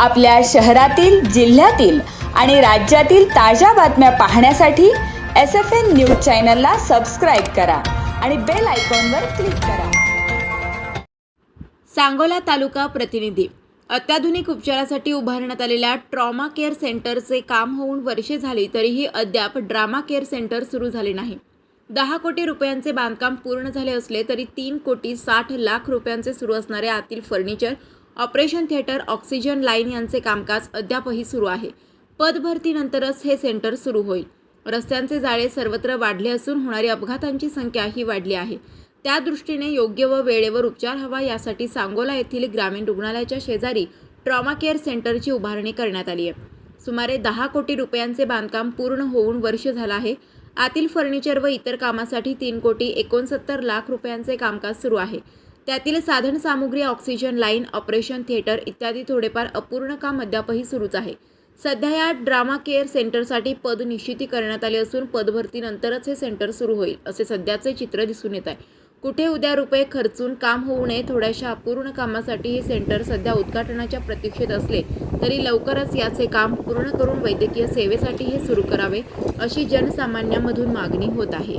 आपल्या शहरातील जिल्ह्यातील आणि राज्यातील ताज्या बातम्या पाहण्यासाठी एस एफ एन न्यूज चॅनलला सबस्क्राईब करा आणि बेल आयकॉनवर क्लिक करा. सांगोला तालुका प्रतिनिधी. अत्याधुनिक उपचारासाठी उभारण्यात आलेल्या ट्रॉमा केअर सेंटरचे काम होऊन वर्षे झाली तरीही अद्याप ड्रामा केअर सेंटर सुरू झाले नाही. दहा कोटी रुपयांचे बांधकाम पूर्ण झाले असले तरी तीन कोटी साठ लाख रुपयांचे सुरू असणारे आतील furniture operation theatre oxygen line यांचे कामकाज अद्यापही सुरू आहे. पदभरतीनंतरच हे सेंटर सुरू होईल. रस्त्यांचे जाळे सर्वत्र वाढले असून होणारी अपघातांची संख्याही वाढली आहे. त्या दृष्टीने योग्य व वेळेवर उपचार हवा यासाठी सांगोला येथील ग्रामीण रुग्णालयाच्या शेजारी ट्रॉमा केअर सेंटरची उभारणी करण्यात आली आहे. सुमारे दहा कोटी रुपयांचे बांधकाम पूर्ण होऊन वर्ष झालं आहे. आतील फर्निचर व इतर कामासाठी तीन कोटी एकोणसत्तर लाख रुपयांचे कामकाज सुरू आहे. त्यातील साधन सामुग्री ऑक्सिजन लाईन ऑपरेशन थिएटर इत्यादी थोडेफार अपूर्ण काम अद्यापही सुरूच आहे. सध्या या ड्रामा केअर सेंटरसाठी पद निश्चिती करण्यात आली असून पदभरतीनंतरच हे सेंटर सुरू होईल असे सध्याचे चित्र दिसून येत आहे. कुठे उद्या रुपये खर्चून काम होऊ नये थोड्याशा अपूर्ण कामासाठी हे सेंटर सध्या उद्घाटनाच्या प्रतीक्षेत असले तरी लवकरच याचे काम पूर्ण करून वैद्यकीय सेवेसाठी हे सुरू करावे अशी जनसामान्यांमधून मागणी होत आहे.